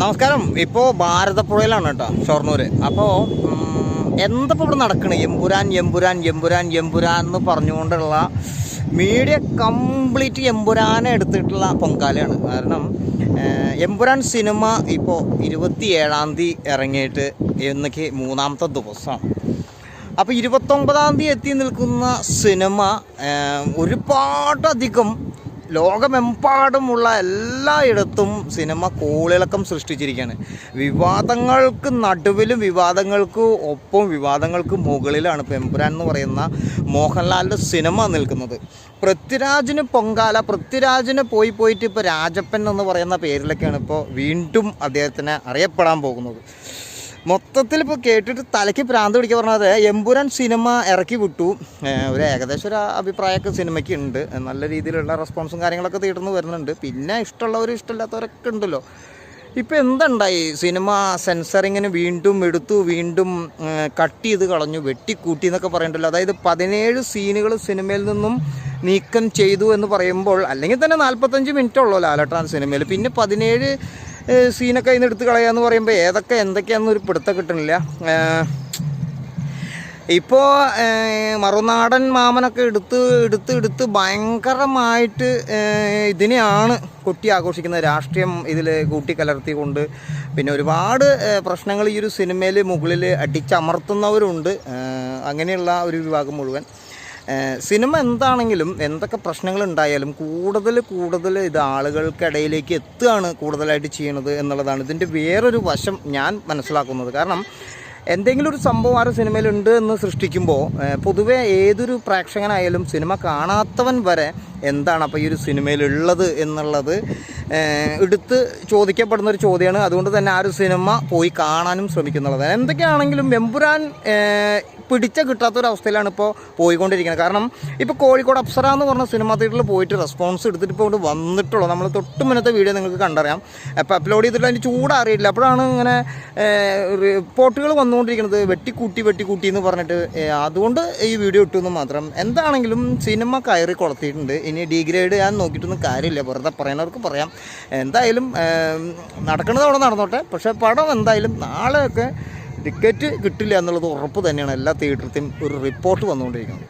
നമസ്കാരം. ഇപ്പോൾ ഭാരതപ്പുഴയിലാണ് കേട്ടോ ഷൊർണൂർ അപ്പോൾ എന്തപ്പോൾ ഇവിടെ നടക്കണേ? എമ്പുരാൻ എമ്പുരാൻ എമ്പുരാൻ എമ്പുരാൻ എന്ന് പറഞ്ഞുകൊണ്ടുള്ള മീഡിയ കംപ്ലീറ്റ് എമ്പുരാനെ എടുത്തിട്ടുള്ള പൊങ്കാലയാണ്. കാരണം എമ്പുരാൻ സിനിമ ഇപ്പോൾ ഇരുപത്തി ഏഴാം തീയതി ഇറങ്ങിയിട്ട് എന്നൊക്കെ മൂന്നാമത്തെ ദിവസമാണ്. അപ്പോൾ ഇരുപത്തൊമ്പതാം തീയതി എത്തി നിൽക്കുന്ന സിനിമ ഒരുപാടധികം ലോകമെമ്പാടുമുള്ള എല്ലായിടത്തും സിനിമ കോളിളക്കം സൃഷ്ടിച്ചിരിക്കുകയാണ്. വിവാദങ്ങൾക്ക് നടുവിലും വിവാദങ്ങൾക്ക് ഒപ്പം വിവാദങ്ങൾക്ക് മുകളിലാണ് പെമ്പുരാൻ എന്ന് പറയുന്ന മോഹൻലാലിന്റെ സിനിമ നിൽക്കുന്നത്. പൃഥ്വിരാജിന് പൊങ്കാല പൃഥ്വിരാജിന് പോയി പോയിട്ട് ഇപ്പോൾ രാജപ്പൻ എന്ന് പറയുന്ന പേരിലൊക്കെയാണ് ഇപ്പോൾ വീണ്ടും അദ്ദേഹത്തിന് അറിയപ്പെടാൻ പോകുന്നത്. മൊത്തത്തിൽ ഇപ്പോൾ കേട്ടിട്ട് തലയ്ക്ക് പ്രാന്ത് പിടിക്കുക പറഞ്ഞത് എമ്പുരാൻ സിനിമ ഇറക്കി വിട്ടു. ഒരു ഏകദേശം ഒരു അഭിപ്രായമൊക്കെ സിനിമയ്ക്ക് ഉണ്ട്. നല്ല രീതിയിലുള്ള റെസ്പോൺസും കാര്യങ്ങളൊക്കെ തീർന്നു വരുന്നുണ്ട്. പിന്നെ ഇഷ്ടമുള്ളവരും ഇഷ്ടമില്ലാത്തവരൊക്കെ ഉണ്ടല്ലോ. ഇപ്പോൾ എന്തുണ്ടായി? സിനിമ സെൻസറിങ്ങിന് വീണ്ടും എടുത്തു വീണ്ടും കട്ട് ചെയ്ത് കളഞ്ഞു വെട്ടിക്കൂട്ടി എന്നൊക്കെ പറയണ്ടല്ലോ. അതായത് പതിനേഴ് സീനുകൾ സിനിമയിൽ നിന്നും നീക്കം ചെയ്തു എന്ന് പറയുമ്പോൾ അല്ലെങ്കിൽ തന്നെ നാൽപ്പത്തഞ്ച് മിനിറ്റ് ഉള്ളൂ ലാലട്ടാൻ സിനിമയിൽ. പിന്നെ പതിനേഴ് സീനൊക്കെ ഇന്ന് എടുത്ത് കളയാന്ന് പറയുമ്പോൾ ഏതൊക്കെ എന്തൊക്കെയാണെന്നൊരു പിടുത്തം കിട്ടണില്ല. ഇപ്പോൾ മറുനാടൻ മാമനൊക്കെ എടുത്ത് എടുത്ത് എടുത്ത് ഭയങ്കരമായിട്ട് ഇതിനെയാണ് കൊട്ടി ആഘോഷിക്കുന്നത്. രാഷ്ട്രീയം ഇതിൽ കൂട്ടിക്കലർത്തിക്കൊണ്ട് പിന്നെ ഒരുപാട് പ്രശ്നങ്ങൾ ഈ ഒരു സിനിമയിൽ മുകളിൽ അടിച്ചമർത്തുന്നവരുണ്ട്. അങ്ങനെയുള്ള ഒരു വിഭാഗം മുഴുവൻ. സിനിമ എന്താണെങ്കിലും എന്തൊക്കെ പ്രശ്നങ്ങൾ ഉണ്ടായാലും കൂടുതൽ കൂടുതൽ ഇത് ആളുകൾക്കിടയിലേക്ക് എത്തുകയാണ് കൂടുതലായിട്ട് ചെയ്യണത് എന്നുള്ളതാണ്. ഇതിന്റെ വേറൊരു വശം ഞാൻ മനസ്സിലാക്കുന്നത്. കാരണം എന്തെങ്കിലും ഒരു സംഭവം ആ സിനിമയിലുണ്ട് എന്ന് സൃഷ്ടിക്കുമ്പോൾ പൊതുവെ ഏതൊരു പ്രേക്ഷകനായാലും സിനിമ കാണാത്തവൻ വരെ എന്താണ് അപ്പോൾ ഈ ഒരു സിനിമയിലുള്ളത് എന്നുള്ളത് എടുത്ത് ചോദിക്കപ്പെടുന്ന ഒരു ചോദ്യമാണ്. അതുകൊണ്ട് തന്നെ ആ ഒരു സിനിമ പോയി കാണാനും ശ്രമിക്കുന്നുള്ളത്. എന്തൊക്കെയാണെങ്കിലും വെമ്പുരാൻ പിടിച്ച കിട്ടാത്തൊരവസ്ഥയിലാണ് ഇപ്പോൾ പോയിക്കൊണ്ടിരിക്കുന്നത്. കാരണം ഇപ്പോൾ കോഴിക്കോട് അപ്സര എന്ന് പറഞ്ഞ സിനിമ തിയേറ്ററിൽ പോയിട്ട് റെസ്പോൺസ് എടുത്തിട്ട് ഇപ്പോൾ ഇവിടെ വന്നിട്ടുള്ളൂ. നമ്മൾ തൊട്ട് മുന്നത്തെ വീഡിയോ നിങ്ങൾക്ക് കണ്ടറിയാം. അപ്പോൾ അപ്ലോഡ് ചെയ്തിട്ട് അതിന്റെ ചൂട് അറിയില്ല. അപ്പോഴാണ് ഇങ്ങനെ റിപ്പോർട്ടുകൾ വന്നുകൊണ്ടിരിക്കുന്നത്. വെട്ടിക്കൂട്ടി വെട്ടിക്കൂട്ടി എന്ന് പറഞ്ഞിട്ട്. അതുകൊണ്ട് ഈ വീഡിയോ ഇട്ടുമെന്ന് മാത്രം. എന്താണെങ്കിലും സിനിമ കയറി കൊളത്തിയിട്ടുണ്ട്. ഇനി ഡിഗ്രേഡ് ഞാൻ നോക്കിയിട്ടൊന്നും കാര്യമില്ല. വെറുതെ പറയുന്നവർക്ക് പറയാം. എന്തായാലും നടക്കുന്നത് അവിടെ നടന്നോട്ടെ. പക്ഷേ പടം എന്തായാലും നാളെയൊക്കെ ടിക്കറ്റ് കിട്ടില്ല എന്നുള്ളത് ഉറപ്പ് തന്നെയാണ്. എല്ലാ തിയേറ്ററിലും ഒരു റിപ്പോർട്ട് വന്നുകൊണ്ടിരിക്കുന്നത്.